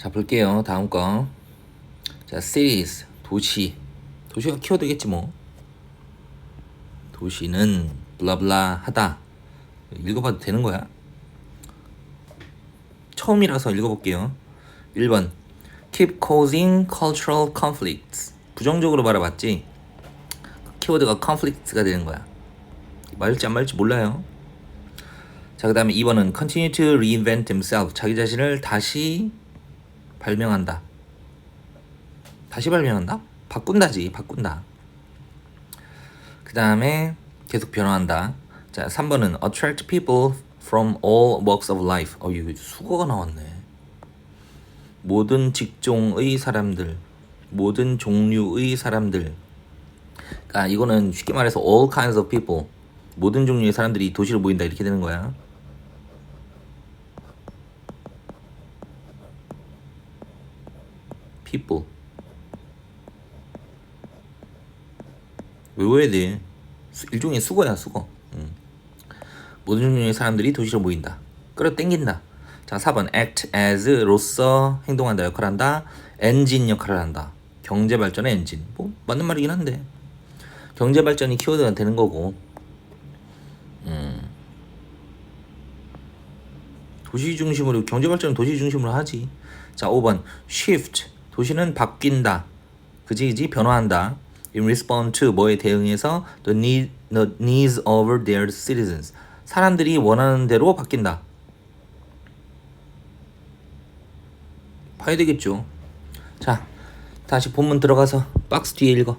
자 볼게요 다음 거. 자 cities 도시 도시가 키워드겠지 뭐. 도시는 블라블라 하다. 읽어봐도 되는 거야? 처음이라서 읽어볼게요. 1번 keep causing cultural conflicts 부정적으로 바라봤지 키워드가 conflicts가 되는 거야 말지 안 말지 몰라요 자 그 다음에 2번은 continue to reinvent themselves 자기 자신을 다시 발명한다 다시 발명한다? 바꾼다지 바꾼다 그 다음에 계속 변화한다 자 3번은 attract people from all walks of life 어 이거 수거가 나왔네 모든 직종의 사람들, 모든 종류의 사람들. 그러니까 이거는 쉽게 말해서 all kinds of people, 모든 종류의 사람들이 도시로 모인다 이렇게 되는 거야. People. 외워야 돼. 수- 일종의 수거야 수거. 음. 모든 종류의 사람들이 도시로 모인다. 끌어 당긴다. 자, 4번 act as로서 행동한다 역할을 한다. 엔진 역할을 한다. 경제 발전의 엔진. 뭐 맞는 말이긴 한데. 경제 발전이 키워드가 되는 거고. 음. 도시 중심으로 경제 발전은 도시 중심으로 하지. 자, 5번 shift 도시는 바뀐다. 그지 그지 변화한다. In response to 뭐에 대응해서 the need the needs of their citizens. 사람들이 원하는 대로 바뀐다. 봐야 되겠죠. 자, 다시 본문 들어가서 박스 뒤에 읽어.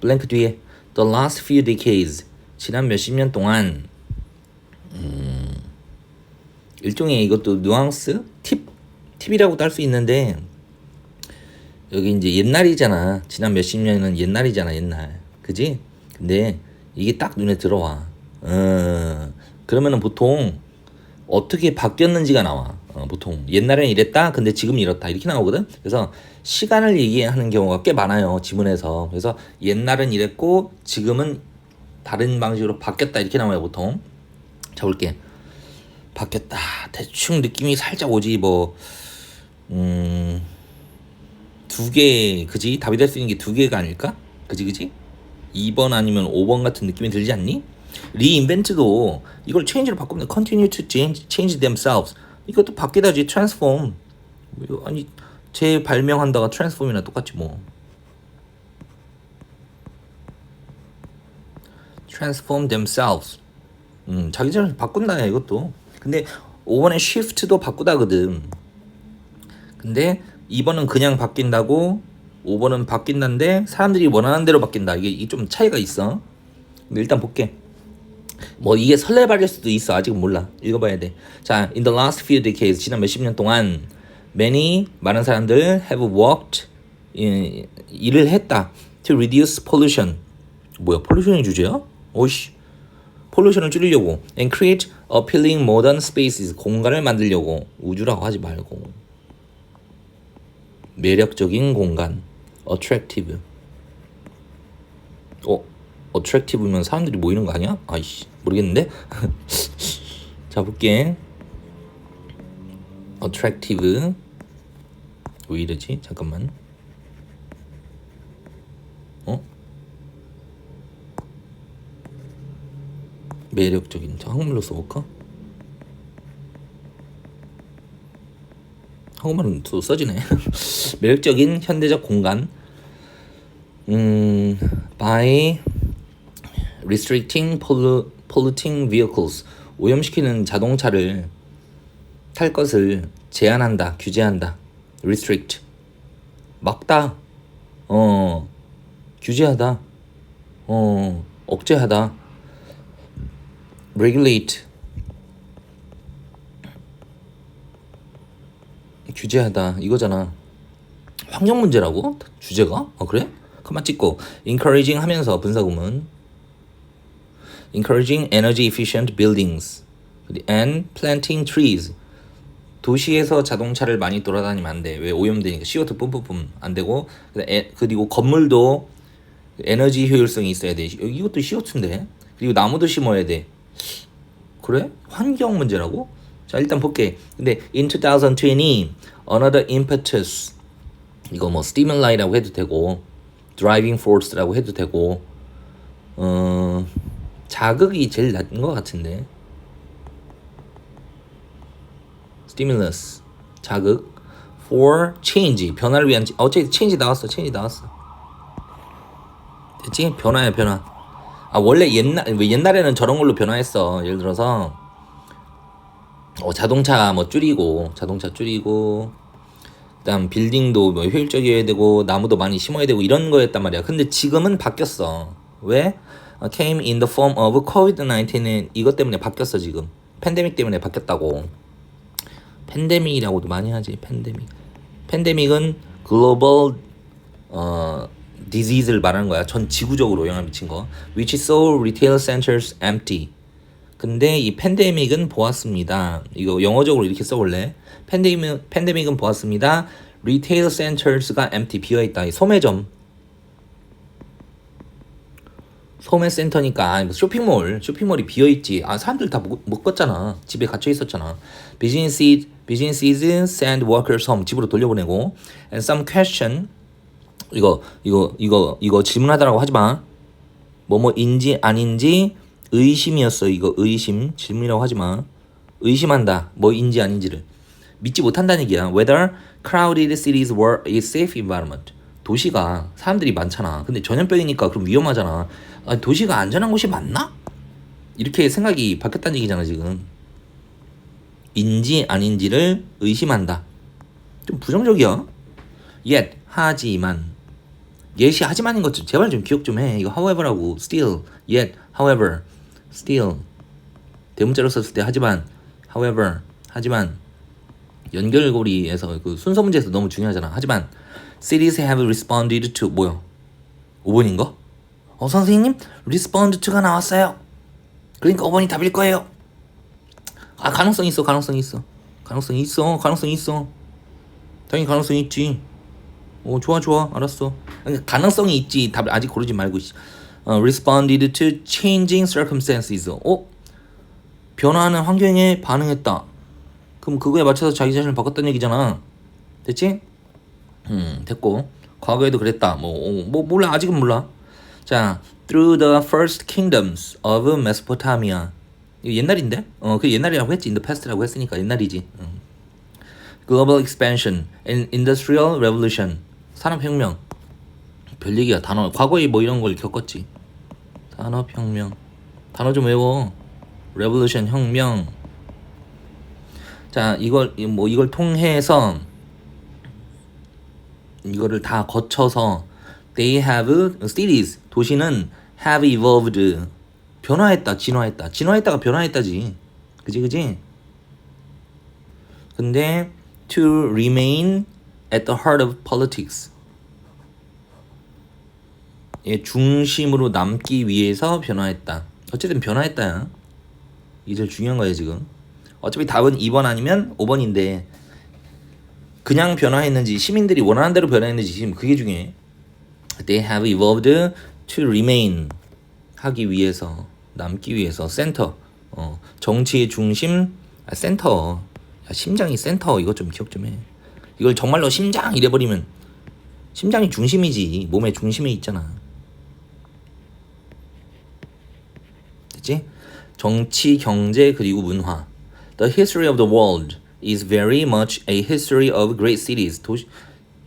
블랭크 뒤에 The last few decades 지난 몇십 년 동안 음, 일종의 이것도 뉘앙스 팁 팁이라고도 할 수 있는데 여기 이제 옛날이잖아. 지난 몇십 년은 옛날이잖아, 옛날. 그지? 근데 이게 딱 눈에 들어와. 어, 그러면은 보통 어떻게 바뀌었는지가 나와. 어, 보통 옛날엔 이랬다, 근데 지금 이렇다 이렇게 나오거든. 그래서 시간을 얘기하는 경우가 꽤 많아요 지문에서. 그래서 옛날은 이랬고 지금은 다른 방식으로 바뀌었다 이렇게 나와요 보통. 자 볼게. 바뀌었다. 대충 느낌이 살짝 오지 뭐. 음. 두 개, 그지? 답이 될 수 있는 게 두 개가 아닐까? 그지, 그지? 2번 아니면 5번 같은 느낌이 들지 않니? 리인벤트도 이걸 change로 바꾸면 continue to change, change themselves. 이것도 바뀌다지, transform. 이거 아니, 재발명한다가 transform이나 똑같지 뭐. transform themselves. 음, 자기 자신을 바꾼다, 이것도. 근데 5번에 shift도 바꾸다거든. 근데 2번은 그냥 바뀐다고 5번은 바뀐다는데 사람들이 원하는 대로 바뀐다. 이게, 이게 좀 차이가 있어. 근데 일단 볼게. 뭐 이게 설레발일 수도 있어. 아직은 몰라. 읽어봐야 돼. 자, in the last few decades 지난 몇십 년 동안 many 많은 사람들 have worked 예, 일을 했다 to reduce pollution. 뭐야? pollution이 주제야? 오씨. pollution을 줄이려고 and create appealing modern spaces 공간을 만들려고 우주라고 하지 말고 매력적인 공간 attractive 어? attractive면 사람들이 모이는 거 아니야? 아이씨 모르겠는데 자 볼게 attractive 왜 이러지? 잠깐만 어? 매력적인 자 한국말로 써볼까? 한국말은 또 써지네. 매력적인 현대적 공간. 음, by restricting pollu, polluting vehicles. 오염시키는 자동차를 탈 것을 제한한다, 규제한다. restrict. 막다. 어, 규제하다. 어, 억제하다. regulate. 규제하다 이거잖아. 환경 문제라고? 주제가? 아 그래? 가만 찍고 encouraging 하면서 분사구문 encouraging energy efficient buildings and planting trees 도시에서 자동차를 많이 돌아다니면 안 돼. 왜 오염되니까 CO2 뿜뿜뿜 안 되고 그리고 건물도 에너지 효율성이 있어야 돼. 이것도 CO2인데. 그리고 나무도 심어야 돼. 그래? 환경 문제라고? 자 일단 볼게. 근데 in 2020, another impetus. 이거 뭐 stimul이라고 해도 되고 driving force라고 해도 되고 어 자극이 제일 낮은 것 같은데. Stimulus 자극. For change 변화를 위한 지- 어차피 change 나왔어 change 나왔어. 됐지? 변화야 변화. 아 원래 옛날 왜 옛날에는 저런 걸로 변화했어 예를 들어서 어, 자동차 뭐 줄이고 자동차 줄이고 그다음 빌딩도 뭐 효율적이어야 되고 나무도 많이 심어야 되고 이런 거였단 말이야. 근데 지금은 바뀌었어. 왜? 어, came in the form of COVID-19은 이것 때문에 바뀌었어 지금. 팬데믹 때문에 바뀌었다고. 팬데믹이라고도 많이 하지. 팬데믹. 팬데믹은 글로벌 어 디지즈를 말하는 거야. 전 지구적으로 영향 미친 거. Which saw retail centers empty. 근데 이 팬데믹은 보았습니다. 이거 영어적으로 이렇게 써볼래? 팬데믹 팬데믹은 보았습니다. 리테일 센터스가 empty 비어 있다. 이 소매점. 소매 센터니까 아니, 뭐 쇼핑몰 쇼핑몰이 비어 있지. 아 사람들 다 못, 못 걷잖아. 집에 갇혀 있었잖아. Business businesses send workers home 집으로 돌려보내고 and some question 이거 이거 이거 이거 질문하다라고 하지 마. 뭐뭐인지 아닌지 의심이었어 이거 의심. 질문이라고 하지 마. 의심한다. 뭐인지 아닌지를. 믿지 못한다는 얘기야. Whether crowded cities were a safe environment. 도시가 사람들이 많잖아. 근데 전염병이니까 그럼 위험하잖아. 아, 도시가 안전한 곳이 맞나? 이렇게 생각이 바뀌었다는 얘기잖아 지금. 인지 아닌지를 의심한다. 좀 부정적이야. Yet 하지만. 예시 하지만인 것좀 제발 좀 기억 좀 해. 이거 however라고. Still, yet, however, still 대문자로 썼을 때 하지만, however, 하지만 연결고리에서 그 순서 문제에서 너무 중요하잖아. 하지만 cities have responded to 뭐요? 5번인가? 어 선생님 respond to가 나왔어요. 그러니까 5번이 답일 거예요. 아 가능성 있어, 가능성 있어, 가능성 있어, 가능성 있어. 당연히 가능성 있지. 오 좋아 좋아 알았어 가능성이 있지 답을 아직 고르지 말고 있- 어, responded to changing circumstances 어 변화하는 환경에 반응했다 그럼 그거에 맞춰서 자기 자신을 바꿨다는 얘기잖아 됐지 음 됐고 과거에도 그랬다 뭐, 어, 뭐 몰라 아직은 몰라 자 through the first kingdoms of Mesopotamia 이거 옛날인데 어 그 옛날이라고 했지 in the past라고 했으니까 옛날이지 음. global expansion and industrial revolution 산업 혁명 별 얘기야. 단어 과거에 뭐 이런 걸 겪었지. 산업혁명. 단어 좀 외워. Revolution 혁명. 자 이걸 이- 뭐 이걸 통해서 이거를 다 거쳐서 they have cities 도시는 have evolved. 변화했다 진화했다. 진화했다가 변화했다지. 그지 그지? 근데 to remain at the heart of politics. 예, 중심으로 남기 위해서 변화했다. 어쨌든 변화했다야. 이게 제일 중요한 거예요 지금. 어차피 답은 2번 아니면 5번인데 그냥 변화했는지 시민들이 원하는 대로 변화했는지 지금 그게 중요해. They have evolved to remain 하기 위해서 남기 위해서 센터 어, 정치의 중심 아, 센터 야, 심장이 센터 이것 좀 기억 좀 해. 이걸 정말로 심장 이래버리면 심장이 중심이지 몸의 중심에 있잖아. 됐지? 정치, 경제 그리고 문화. The history of the world is very much a history of great cities. 도시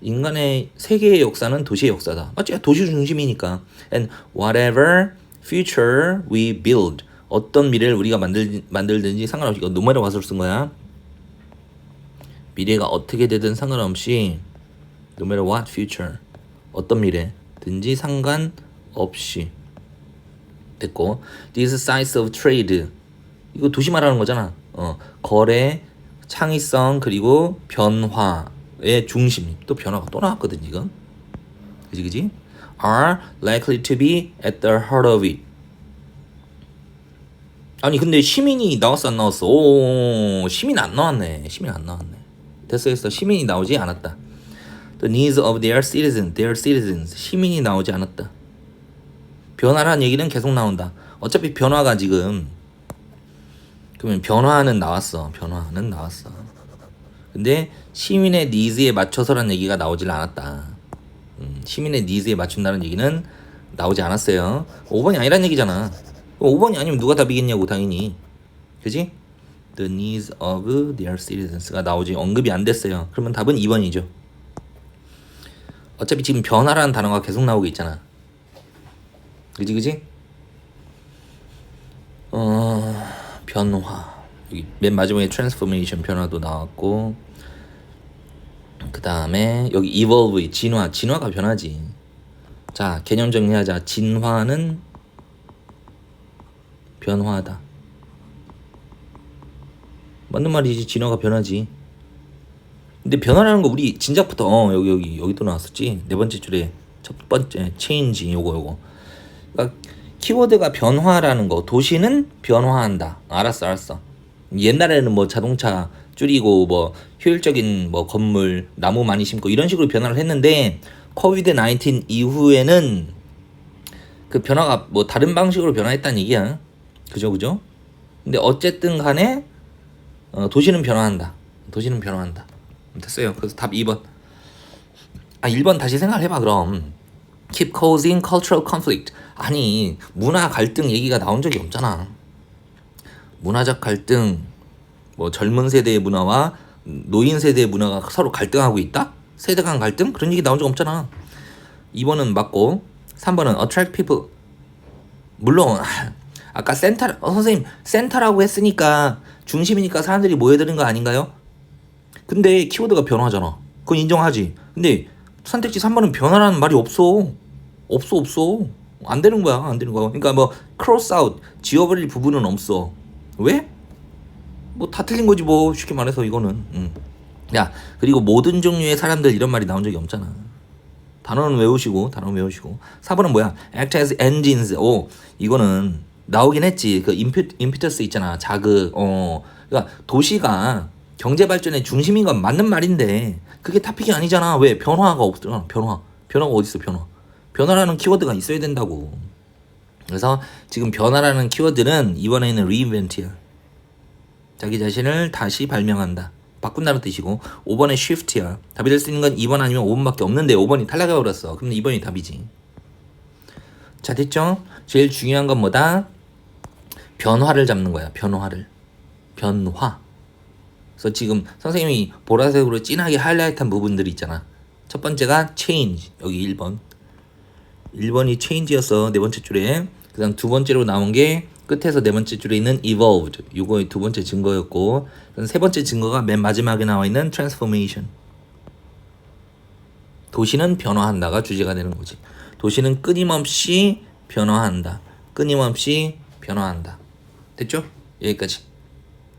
인간의 세계의 역사는 도시의 역사다. 맞지? 도시 중심이니까. And whatever future we build. 어떤 미래를 우리가 만들 만들든지 상관없이 이거 노매로 와서 쓴 거야. 미래가 어떻게 되든 상관없이 no matter what future 어떤 미래든지 상관없이 됐고 these sides of trade. 이거 도시 말하는 거잖아. 어 거래 창의성 그리고 변화의 중심. 또 변화가 또 나왔거든 지금 그지 그지? are likely to be at the heart of it. 아니 근데 시민이 나왔어 안 나왔어? 오 시민 안 나왔네. 시민 안 나왔네. 됐어 됐어. 시민이 나오지 않았다. The needs of their citizens their citizens. 시민이 나오지 않았다 변화란 얘기는 계속 나온다 어차피 변화가 지금 그러면 변화는 나왔어 변화는 나왔어 근데 시민의 니즈에 맞춰서라는 얘기가 나오질 않았다. 음, 시민의 니즈에 맞춘다는 얘기는 나오지 않았어요. 5번이 아니란 얘기잖아. 5번이 아니면 누가 답이겠냐고 당연히. 그지? The needs of their citizens가 나오지 언급이 안 됐어요. 그러면 답은 2번이죠. 어차피 지금 변화라는 단어가 계속 나오고 있잖아. 그지 그지? 어 변화 여기 맨 마지막에 transformation 변화도 나왔고 그 다음에 여기 evolve 진화 진화가 변하지. 자 개념 정리하자. 진화는 변화하다. 맞는 말이지 진화가 변하지. 근데 변화라는 거 우리 진작부터 어 여기 여기 여기도 나왔었지 네 번째 줄에 첫 번째 change 요거 요거 그러니까 키워드가 변화라는 거 도시는 변화한다 알았어 알았어 옛날에는 뭐 자동차 줄이고 뭐 효율적인 뭐 건물 나무 많이 심고 이런 식으로 변화를 했는데 코비드 19 이후에는 그 변화가 뭐 다른 방식으로 변화했다는 얘기야 그죠 그죠 근데 어쨌든 간에 어, 도시는 변화한다 도시는 변화한다 됐어요. 그래서 답 2번. 아 1번 다시 생각을 해봐 그럼. Keep causing cultural conflict. 아니 문화 갈등 얘기가 나온 적이 없잖아. 문화적 갈등, 뭐 젊은 세대의 문화와 노인 세대의 문화가 서로 갈등하고 있다? 세대 간 갈등? 그런 얘기 나온 적 없잖아. 2번은 맞고 3번은 attract people. 물론 아까 센터 어, 선생님 센터라고 했으니까 중심이니까 사람들이 모여드는 거 아닌가요? 근데 키워드가 변화잖아. 그건 인정하지. 근데 선택지 3번은 변화라는 말이 없어. 없어 없어. 안 되는 거야. 안 되는 거야. 그러니까 뭐 크로스 아웃 지워버릴 부분은 없어. 왜? 뭐 다 틀린 거지 뭐 쉽게 말해서 이거는. 음. 야 그리고 모든 종류의 사람들 이런 말이 나온 적이 없잖아. 단어는 외우시고 단어 는 외우시고 4번은 뭐야? act as engines. 오 이거는 나오긴 했지. 그 임피, 임피터스 있잖아. 자극. 어. 그러니까 도시가 경제 발전의 중심인 건 맞는 말인데 그게 타픽이 아니잖아. 왜? 변화가 없잖아. 변화. 변화가 어디 있어? 변화. 변화라는 키워드가 있어야 된다고. 그래서 지금 변화라는 키워드는 이번에는 reinvent야. 자기 자신을 다시 발명한다. 바꾼다는 뜻이고 5번에 shift야. 답이 될 수 있는 건 2번 아니면 5번밖에 없는데 5번이 탈락해 버렸어. 그럼 2번이 답이지. 자 됐죠? 제일 중요한 건 뭐다? 변화를 잡는 거야. 변화를. 변화. 그래서 지금 선생님이 보라색으로 진하게 하이라이트한 부분들이 있잖아. 첫 번째가 change 여기 1번. 1번이 change였어 네 번째 줄에. 그 다음 두 번째로 나온 게 끝에서 네 번째 줄에 있는 evolved. 이거의 두 번째 증거였고 세 번째 증거가 맨 마지막에 나와 있는 transformation. 도시는 변화한다가 주제가 되는 거지. 도시는 끊임없이 변화한다. 끊임없이 변화한다. 됐죠? 여기까지.